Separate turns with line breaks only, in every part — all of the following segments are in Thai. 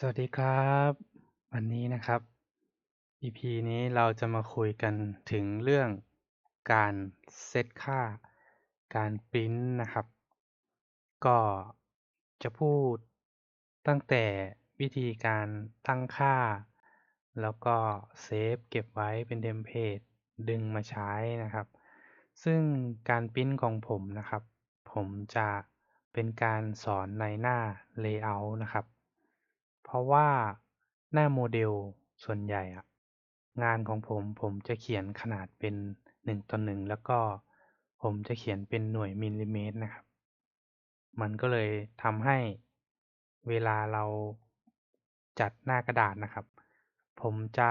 สวัสดีครับ วันนี้นะครับ EP นี้เราจะมาคุยกันถึงเรื่องการเซตค่า การปริ้นท์นะครับ ก็จะพูดตั้งแต่วิธีการตั้งค่า แล้วก็เซฟเก็บไว้เป็นเทมเพลตดึงมาใช้นะครับ ซึ่งการปริ้นท์ของผมนะครับ ผมจะเป็นการสอนในหน้า Layout นะครับ เพราะว่าหน้าโมเดลส่วนใหญ่อะงานของผมผมจะเขียนขนาดเป็น1ต่อ1แล้วก็ผมจะเขียนเป็นหน่วยมิลลิเมตรนะครับ มันก็เลยทำให้เวลาเราจัดหน้ากระดาษนะครับ ผมจะ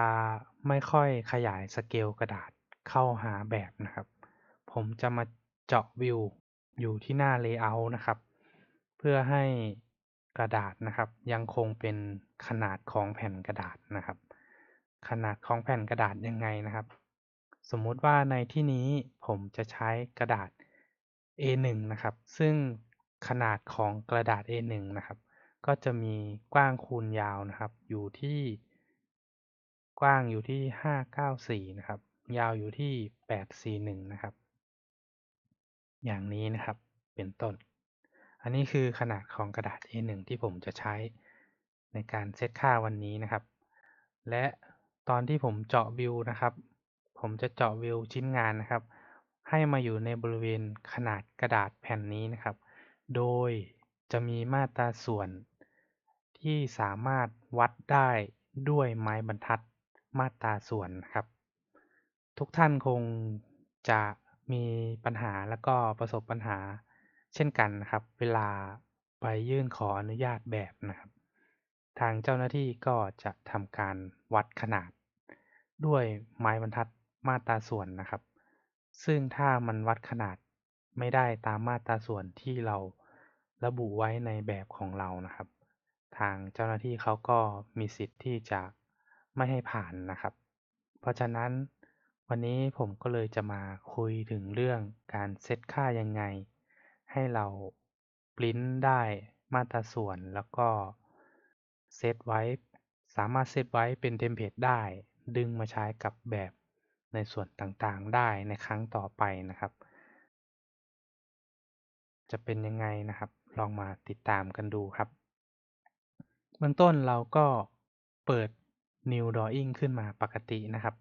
ไม่ค่อยขยายสเกลกระดาษเข้าหาแบบนะครับ ผมจะมาเจาะวิวอยู่ที่หน้า Layout นะครับ เพื่อให้ กระดาษนะครับ ยังคงเป็นขนาดของแผ่นกระดาษนะครับ ขนาดของแผ่นกระดาษยังไงนะครับ สมมุติว่าในที่นี้ผมจะใช้กระดาษ A1 นะครับ ซึ่งขนาดของกระดาษ A1 นะครับ ก็จะมีกว้างคูณยาวนะครับ อยู่ที่กว้างอยู่ที่ 594 นะครับ ยาวอยู่ที่ 841 นะครับ อย่างนี้นะครับ เป็นต้น อันนี้คือขนาดของกระดาษ A1 ที่ผมจะใช้ในการเซตค่าวันนี้นะครับ และตอนที่ผมเจาะวิวนะครับ ผมจะเจาะวิวชิ้นงานนะครับ ให้มาอยู่ในบริเวณขนาดกระดาษแผ่นนี้นะครับ โดยจะมีมาตราส่วนที่สามารถวัดได้ด้วยไม้บรรทัดมาตราส่วนนครับ ทุกท่านคงจะมีปัญหาแล้วก็ประสบปัญหา เช่นกันนะครับ เวลาไปยื่นขออนุญาตแบบนะครับ ทางเจ้าหน้าที่ก็จะทำการวัดขนาด ด้วยไม้บรรทัดมาตราส่วนนะครับ ซึ่งถ้ามันวัดขนาดไม่ได้ตามมาตราส่วนที่เราระบุไว้ในแบบของเรานะครับ ทางเจ้าหน้าที่เขาก็มีสิทธิ์ที่จะไม่ให้ผ่านนะครับ เพราะฉะนั้นวันนี้ผมก็เลยจะมาคุยถึงเรื่องการเซตค่ายังไง ให้เราปริ้นได้มาตราส่วนแล้วก็เซตไว้ สามารถเซตไว้เป็นเทมเพลตได้ ดึงมาใช้กับแบบในส่วนต่างๆได้ในครั้งต่อไปนะครับ จะเป็นยังไงนะครับ ลองมาติดตามกันดูครับเบื้องต้นเราก็เปิด New Drawing ขึ้นมาปกตินะครับ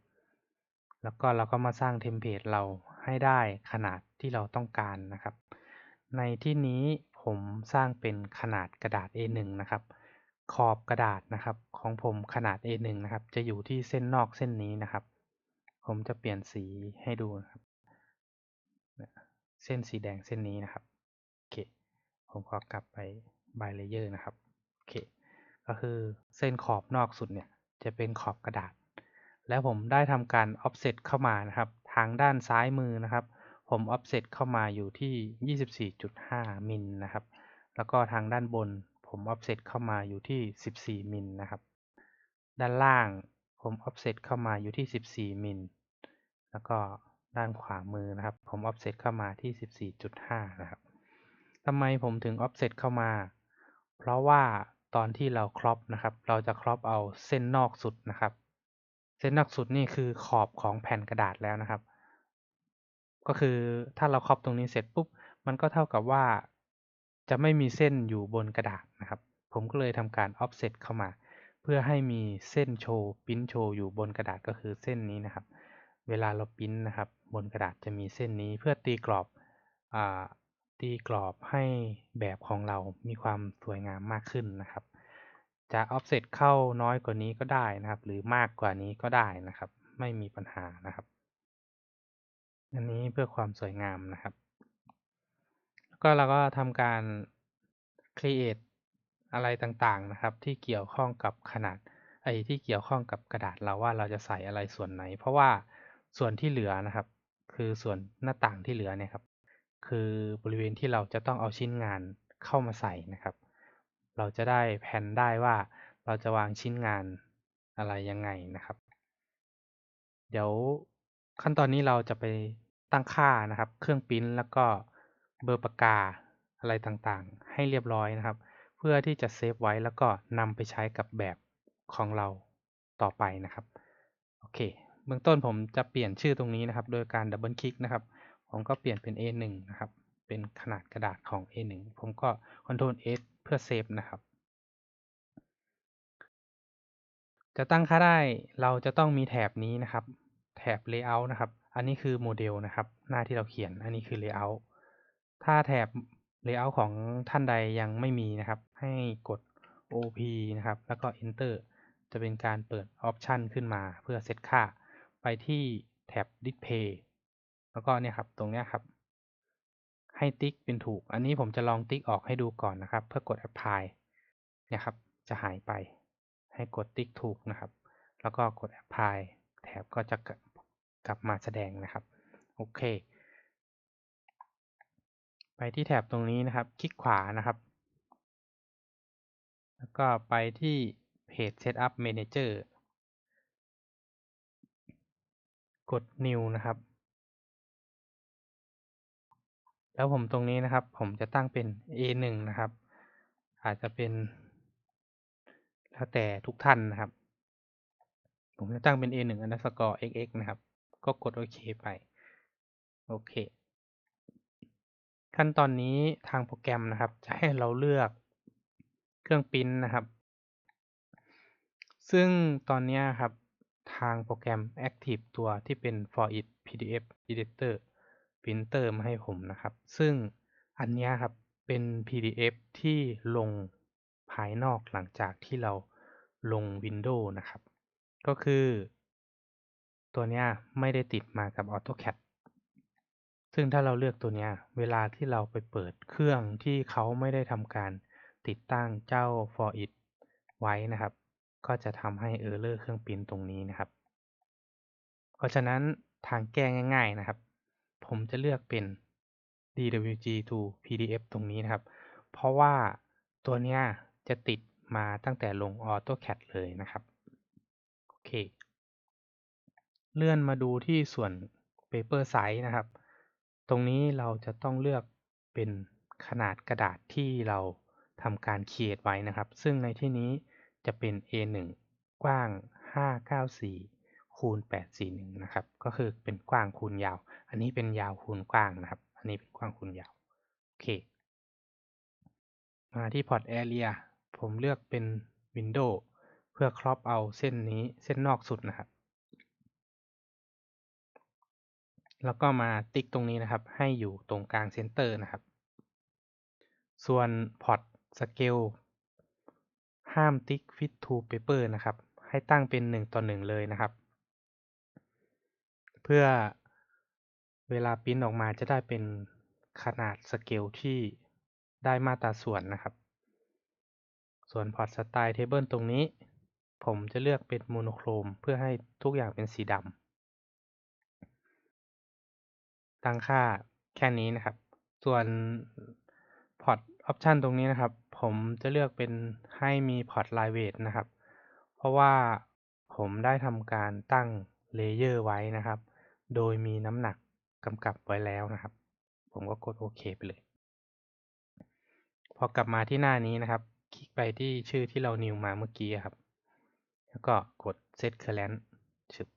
แล้วก็เราก็มาสร้างเทมเพลตเราให้ได้ขนาดที่เราต้องการนะครับ ในที่นี้ผมสร้างเป็นขนาดกระดาษ A1 นะครับ ขอบกระดาษนะครับของผมขนาด A1 นะครับ จะอยู่ที่เส้นนอกเส้นนี้นะครับ ผมจะเปลี่ยนสีให้ดูนะครับ เส้นสีแดงเส้นนี้นะครับ โอเค ผมขอกลับไป by layer นะครับ โอเค ก็คือเส้นขอบนอกสุดเนี่ยจะเป็นขอบกระดาษ แล้วผมได้ทำการ offset เข้ามานะครับ ทางด้านซ้ายมือนะครับ ผม offset เข้ามาอยู่ที่ 24.5 มิลนะครับ แล้วก็ทางด้านบนผม offset เข้ามาอยู่ที่ 14 มิลนะครับ ด้านล่างผม offset เข้ามาอยู่ที่ 14 มิล แล้วก็ด้านขวามือนะครับ ผม offset เข้ามาที่ 14.5 นะครับทำไมผมถึง offset เข้ามา เพราะว่าตอนที่เรา crop นะครับ เราจะ crop เอาเส้นนอกสุดนะครับ เส้นนอกสุดนี่คือขอบของแผ่นกระดาษแล้วนะครับ ก็คือถ้าเรา crop ตรงนี้เสร็จปุ๊บ มันก็เท่ากับว่าจะไม่มีเส้นอยู่บนกระดาษนะครับ ผมก็เลยทำการ offset เข้ามา เพื่อให้มีเส้นโชว์ปิ้นโชว์อยู่บนกระดาษก็คือเส้นนี้นะครับ เวลาเราปิ้นนะครับ บนกระดาษจะมีเส้นนี้เพื่อตีกรอบอตีกรอบให้แบบของเรามีความสวยงามมากขึ้นนะครับ จะ offset เข้าน้อยกว่านี้ก็ได้นะครับ หรือมากกว่านี้ก็ได้นะครับ ไม่มีปัญหานะครับ อันนี้เพื่อความสวยงามนะครับ แล้วก็เราก็ทำการ create อะไรต่างๆนะครับ ที่เกี่ยวข้องกับขนาดไอ้ที่เกี่ยวข้องกับกระดาษเราว่าเราจะใส่อะไรส่วนไหน เพราะว่าส่วนที่เหลือนะครับ คือส่วนหน้าต่างที่เหลือเนี่ยครับ คือบริเวณที่เราจะต้องเอาชิ้นงานเข้ามาใส่นะครับ เราจะได้แผนได้ว่าเราจะวางชิ้นงานอะไรยังไงนะครับ เดี๋ยวขั้นตอนนี้เราจะไป ตั้งค่านะครับ เครื่องปริ้นแล้วก็เบอร์ปากกาอะไรต่างๆ ให้เรียบร้อยนะครับเพื่อพื่อที่จะเซฟไว้แล้วก็นำไปใช้กับแบบของเราต่อไปนะครับโอเคเบื้องต้นผมจะเปลี่ยนชื่อตรงนี้นะครับ โดยการดับเบิลคลิกนะครับ ผมก็เปลี่ยนเป็น A1 นะครับ เป็นขนาดกระดาษของ A1 ผมก็ Ctrl S เพื่อเซฟนะครับ จะตั้งค่าได้เราจะต้องมีแถบนี้นะครับ แถบ Layout นะครับ อันนี้คือโมเดลนะครับ หน้าที่เราเขียน อันนี้คือ Layout ถ้าแถบ Layout ของท่านใดยังไม่มีนะครับ ให้กด OP นะครับ แล้วก็ Enter จะเป็นการเปิด Option ขึ้นมาเพื่อเซตค่า ไปที่แถบ Display แล้วก็เนี่ยครับ ตรงเนี้ยครับ ให้ติ๊กเป็นถูก อันนี้ผมจะลองติ๊กออกให้ดูก่อนนะครับ เพื่อกด Apply เนี่ยครับ จะหายไป ให้กดติ๊กถูกนะครับ แล้วก็กด Apply แถบก็จะ กลับมาแสดงนะครับ โอเค ไปที่แถบตรงนี้นะครับ คลิกขวานะครับ แล้วก็ไปที่ Page Setup Manager กด New นะครับ แล้วผมตรงนี้นะครับ ผมจะตั้งเป็น A1 นะครับ อาจจะเป็น แล้วแต่ทุกท่านนะครับ ผมจะตั้งเป็น A1 underscore xx นะครับ ก็กดโอเคไป โอเค ขั้นตอนนี้ทางโปรแกรมนะครับ จะให้เราเลือกเครื่องปริ้นนะครับ ซึ่งตอนนี้ครับทางโปรแกรม Active ตัวที่เป็น for it PDF editor printer มาให้ผมนะครับ ซึ่งอันนี้ครับเป็น PDF ที่ลงภายนอกหลังจากที่เราลง Windows นะครับ ก็คือ ตัวนี้ไม่ได้ติดมากับ AutoCAD ซึ่งถ้าเราเลือกตัวนี้เวลาที่เราไปเปิดเครื่องที่เขาไม่ได้ทำการติดตั้งเจ้า for it ไว้นะครับ ก็จะทำให้ Error เครื่องปิ้นตรงนี้นะครับ เพราะฉะนั้นทางแก้ง่ายๆนะครับ ผมจะเลือกเป็น DWG to PDF ตรงนี้นะครับ เพราะว่าตัวนี้จะติดมาตั้งแต่ลง AutoCAD เลยนะครับ โอเค เลื่อนมาดูที่ส่วน Paper Size นะครับ ตรงนี้เราจะต้องเลือกเป็นขนาดกระดาษที่เราทำการ create ไว้นะครับ ซึ่งในที่นี้จะเป็น A1 กว้าง 594 คูณ 841 นะครับ ก็คือเป็นกว้างคูณยาว อันนี้เป็นยาวคูณกว้างนะครับ อันนี้เป็นกว้างคูณยาว โอเค มาที่ Port Area ผมเลือกเป็น Window เพื่อครอปเอาเส้นนี้เส้นนอกสุดนะครับ แล้วก็มาติ๊กตรงนี้นะครับ ให้อยู่ตรงกลางเซนเตอร์นะครับ ส่วน Port Scale ห้ามติ๊ก Fit to Paper นะครับ ให้ตั้งเป็น 1 ต่อ 1 เลยนะครับ เพื่อเวลาปริ้นออกมาจะได้เป็นขนาดสเกลที่ได้มาตราส่วนนะครับ ส่วนพอร์ตสไตล์เทเบิลตรงนี้ ผมจะเลือกเป็นโมโนโครม เพื่อให้ทุกอย่างเป็นสีดำ ตั้งค่าแค่นี้นะครับ ส่วนพอร์ตออปชันตรงนี้นะครับ ผมจะเลือกเป็นให้มีพอร์ตไลเวทนะครับ เพราะว่าผมได้ทำการตั้งเลเยอร์ไว้นะครับ โดยมีน้ำหนักกำกับไว้แล้วนะครับ ผมก็กดโอเคไปเลย พอกลับมาที่หน้านี้นะครับ คลิกไปที่ชื่อที่เรานิวมาเมื่อกี้ครับ แล้วก็กด set current ชึบ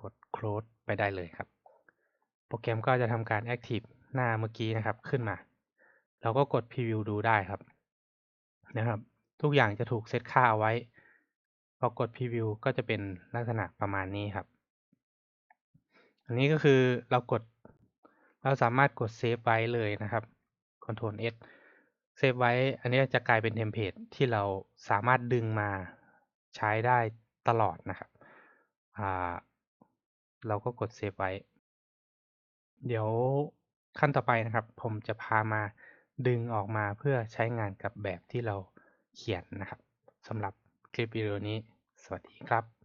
กด close ไปได้เลยครับ โปรแกรมก็จะทำการ active หน้าเมื่อกี้นะครับขึ้นมา เราก็กด preview ดูได้ครับนะครับ ทุกอย่างจะถูกเซตค่าเอาไว้ พอกด preview ก็จะเป็นลักษณะประมาณนี้ครับ อันนี้ก็คือเรากดเราสามารถกดเซฟไว้เลยนะครับ Ctrl S เซฟไว้ อันนี้จะกลายเป็นเทมเพลตที่เราสามารถดึงมาใช้ได้ตลอดนะครับ เราก็กดเซฟไว้ เดี๋ยวขั้นต่อไปนะครับ ผมจะพามาดึงออกมาเพื่อใช้งานกับแบบที่เราเขียนนะครับสำหรับคลิปวิดีโอนี้ สวัสดีครับ